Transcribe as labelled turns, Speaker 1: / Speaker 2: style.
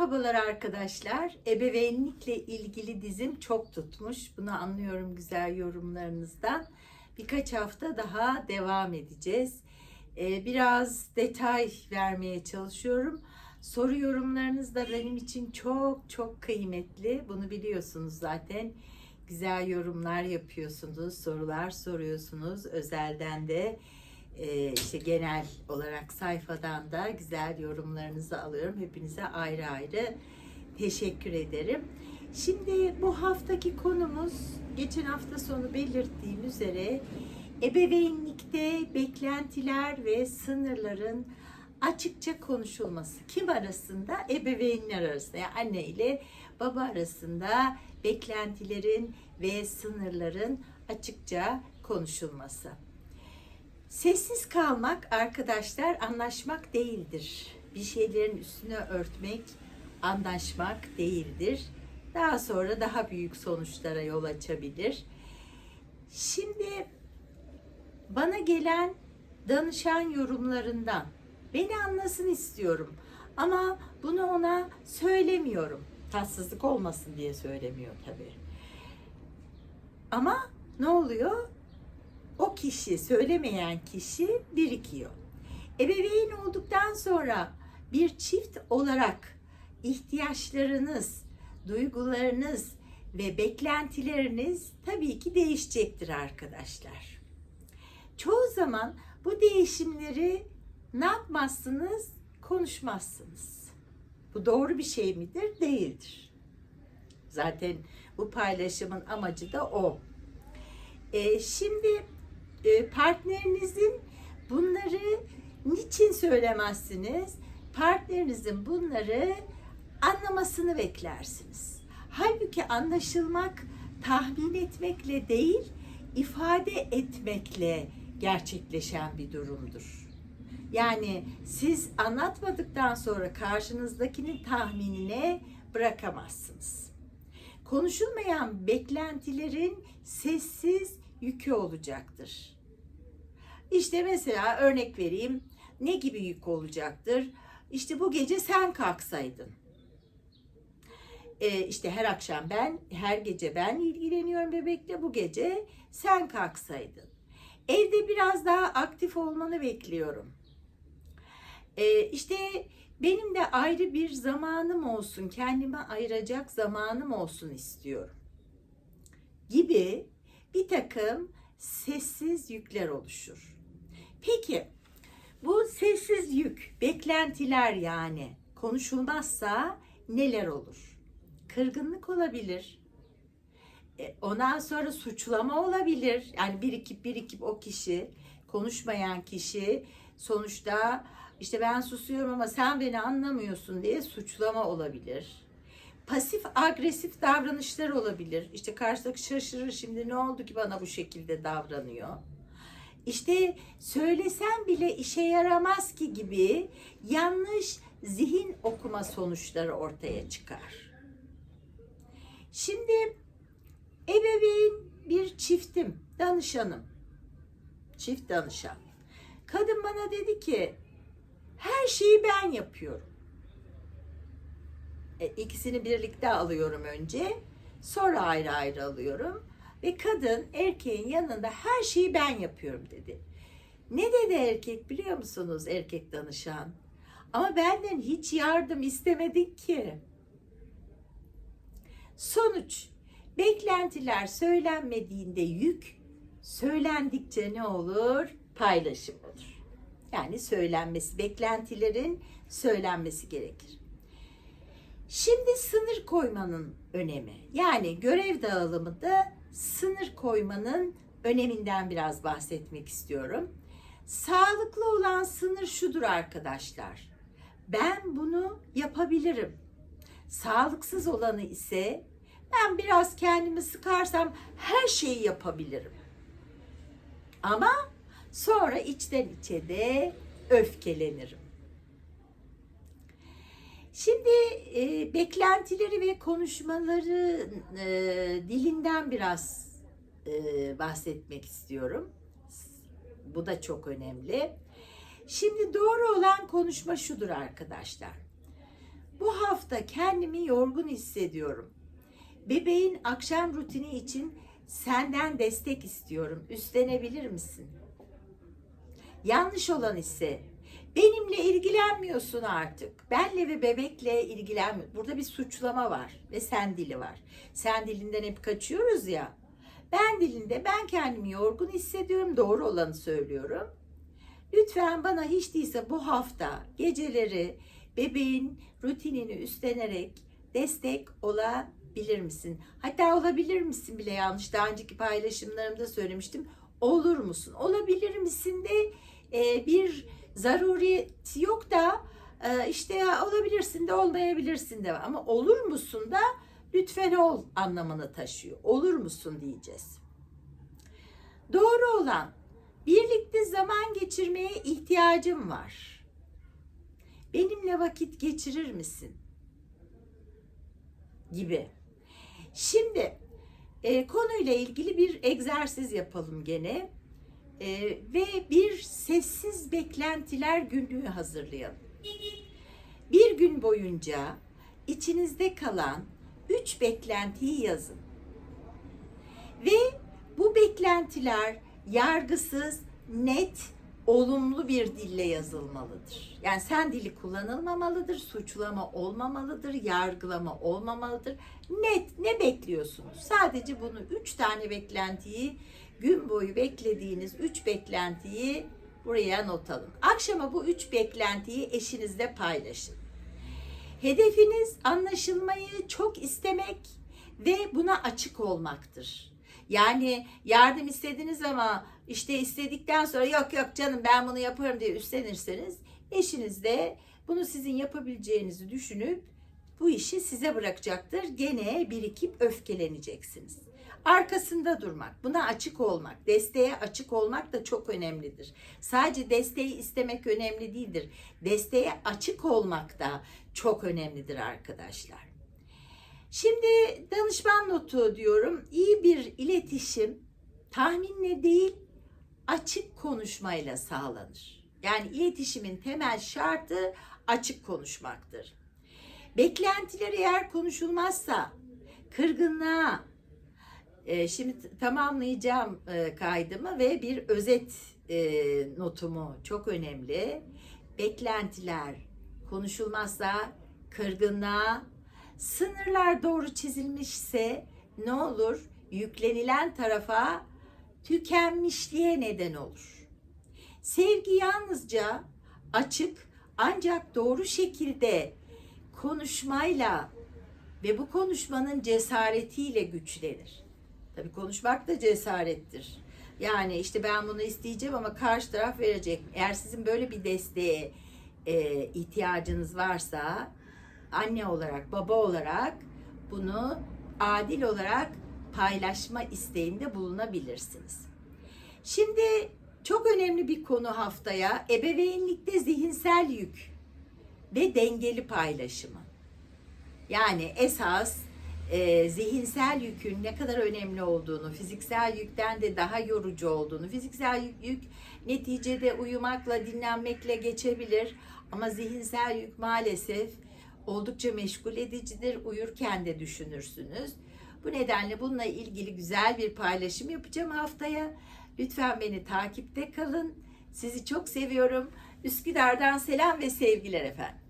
Speaker 1: Merhabalar arkadaşlar. Ebeveynlikle ilgili dizim çok tutmuş. Bunu anlıyorum güzel yorumlarınızdan. Birkaç hafta daha devam edeceğiz. Ee, biraz detay vermeye çalışıyorum. Soru yorumlarınız da benim için çok çok kıymetli. Bunu biliyorsunuz zaten. Güzel yorumlar yapıyorsunuz, sorular soruyorsunuz. Özelden de e, işte genel olarak sayfadan da güzel yorumlarınızı alıyorum. Hepinize ayrı ayrı teşekkür ederim. Şimdi bu haftaki konumuz geçen hafta sonu belirttiğim üzere ebeveynlikte beklentiler ve sınırların açıkça konuşulması. Kim arasında? Ebeveynler arasında. Yani anne ile baba arasında beklentilerin ve sınırların açıkça konuşulması. Sessiz kalmak arkadaşlar anlaşmak değildir. Bir şeylerin üstüne örtmek anlaşmak değildir. Daha sonra daha büyük sonuçlara yol açabilir. Şimdi bana gelen danışan yorumlarından beni anlasın istiyorum. Ama bunu ona söylemiyorum. Tatsızlık olmasın diye söylemiyor tabii. Ama ne oluyor? O kişi, söylemeyen kişi birikiyor. Ebeveyn olduktan sonra bir çift olarak ihtiyaçlarınız, duygularınız ve beklentileriniz tabii ki değişecektir arkadaşlar. Çoğu zaman bu değişimleri ne yapmazsınız? Konuşmazsınız. Bu doğru bir şey midir? Değildir. Zaten bu paylaşımın amacı da o. Ee, şimdi e, partnerinizin bunları niçin söylemezsiniz? Partnerinizin bunları anlamasını beklersiniz. Halbuki anlaşılmak tahmin etmekle değil, ifade etmekle gerçekleşen bir durumdur. Yani siz anlatmadıktan sonra karşınızdakinin tahminine bırakamazsınız. Konuşulmayan beklentilerin sessiz yükü olacaktır. İşte mesela örnek vereyim. Ne gibi yük olacaktır? İşte bu gece sen kalksaydın. Ee, işte her akşam ben, her gece ben ilgileniyorum bebekle. Bu gece sen kalksaydın. Evde biraz daha aktif olmanı bekliyorum. Ee, işte benim de ayrı bir zamanım olsun, kendime ayıracak zamanım olsun istiyorum. Gibi bir takım sessiz yükler oluşur. Peki bu sessiz yük, beklentiler yani konuşulmazsa neler olur? Kırgınlık olabilir. E, ondan sonra suçlama olabilir. Yani birikip birikip o kişi, konuşmayan kişi sonuçta işte ben susuyorum ama sen beni anlamıyorsun diye suçlama olabilir pasif agresif davranışlar olabilir. İşte karşıdaki şaşırır şimdi ne oldu ki bana bu şekilde davranıyor. İşte söylesem bile işe yaramaz ki gibi yanlış zihin okuma sonuçları ortaya çıkar. Şimdi ebeveyn bir çiftim, danışanım. Çift danışan. Kadın bana dedi ki her şeyi ben yapıyorum. E, ikisini birlikte alıyorum önce. Sonra ayrı ayrı alıyorum. Ve kadın erkeğin yanında her şeyi ben yapıyorum dedi. Ne dedi erkek biliyor musunuz erkek danışan? Ama benden hiç yardım istemedik ki. Sonuç beklentiler söylenmediğinde yük, söylendikçe ne olur? Paylaşım olur. Yani söylenmesi, beklentilerin söylenmesi gerekir. Şimdi sınır koymanın önemi. Yani görev dağılımında sınır koymanın öneminden biraz bahsetmek istiyorum. Sağlıklı olan sınır şudur arkadaşlar. Ben bunu yapabilirim. Sağlıksız olanı ise ben biraz kendimi sıkarsam her şeyi yapabilirim. Ama sonra içten içe de öfkelenirim. Şimdi e, beklentileri ve konuşmaları e, dilinden biraz e, bahsetmek istiyorum. Bu da çok önemli. Şimdi doğru olan konuşma şudur arkadaşlar. Bu hafta kendimi yorgun hissediyorum. Bebeğin akşam rutini için senden destek istiyorum. Üstlenebilir misin? Yanlış olan ise benimle ilgilenmiyorsun artık. Benle ve bebekle ilgilenmiyor. Burada bir suçlama var ve sen dili var. Sen dilinden hep kaçıyoruz ya. Ben dilinde ben kendimi yorgun hissediyorum. Doğru olanı söylüyorum. Lütfen bana hiç değilse bu hafta geceleri bebeğin rutinini üstlenerek destek olabilir misin? Hatta olabilir misin bile yanlış. Daha önceki paylaşımlarımda söylemiştim. Olur musun? Olabilir misin de bir zaruriyet yok da e, işte olabilirsin de olmayabilirsin de ama olur musun da lütfen ol anlamını taşıyor. Olur musun diyeceğiz. Doğru olan birlikte zaman geçirmeye ihtiyacım var. Benimle vakit geçirir misin? Gibi. Şimdi e, konuyla ilgili bir egzersiz yapalım gene E, ve bir sessiz beklentiler günlüğü hazırlayalım. Bir gün boyunca içinizde kalan üç beklentiyi yazın. Ve bu beklentiler yargısız, net, olumlu bir dille yazılmalıdır. Yani sen dili kullanılmamalıdır, suçlama olmamalıdır, yargılama olmamalıdır. Net ne bekliyorsunuz? Sadece bunu üç tane beklentiyi gün boyu beklediğiniz üç beklentiyi buraya not alın. Akşama bu üç beklentiyi eşinizle paylaşın. Hedefiniz anlaşılmayı çok istemek ve buna açık olmaktır. Yani yardım istediniz ama işte istedikten sonra yok yok canım ben bunu yaparım diye üstlenirseniz eşiniz de bunu sizin yapabileceğinizi düşünüp bu işi size bırakacaktır. Gene birikip öfkeleneceksiniz. Arkasında durmak, buna açık olmak, desteğe açık olmak da çok önemlidir. Sadece desteği istemek önemli değildir. Desteğe açık olmak da çok önemlidir arkadaşlar. Şimdi danışman notu diyorum. İyi bir iletişim tahminle değil açık konuşmayla sağlanır. Yani iletişimin temel şartı açık konuşmaktır. Beklentiler eğer konuşulmazsa kırgınlığa e, şimdi tamamlayacağım e, kaydımı ve bir özet e, notumu çok önemli. Beklentiler konuşulmazsa kırgınlığa Sınırlar doğru çizilmişse ne olur? Yüklenilen tarafa tükenmişliğe neden olur. Sevgi yalnızca açık ancak doğru şekilde konuşmayla ve bu konuşmanın cesaretiyle güçlenir. Tabii konuşmak da cesarettir. Yani işte ben bunu isteyeceğim ama karşı taraf verecek. Eğer sizin böyle bir desteğe e, ihtiyacınız varsa anne olarak, baba olarak bunu adil olarak paylaşma isteğinde bulunabilirsiniz. Şimdi çok önemli bir konu haftaya ebeveynlikte zihinsel yük ve dengeli paylaşımı. Yani esas e, zihinsel yükün ne kadar önemli olduğunu, fiziksel yükten de daha yorucu olduğunu, fiziksel yük, yük neticede uyumakla, dinlenmekle geçebilir ama zihinsel yük maalesef oldukça meşgul edicidir. Uyurken de düşünürsünüz. Bu nedenle bununla ilgili güzel bir paylaşım yapacağım haftaya. Lütfen beni takipte kalın. Sizi çok seviyorum. Üsküdar'dan selam ve sevgiler efendim.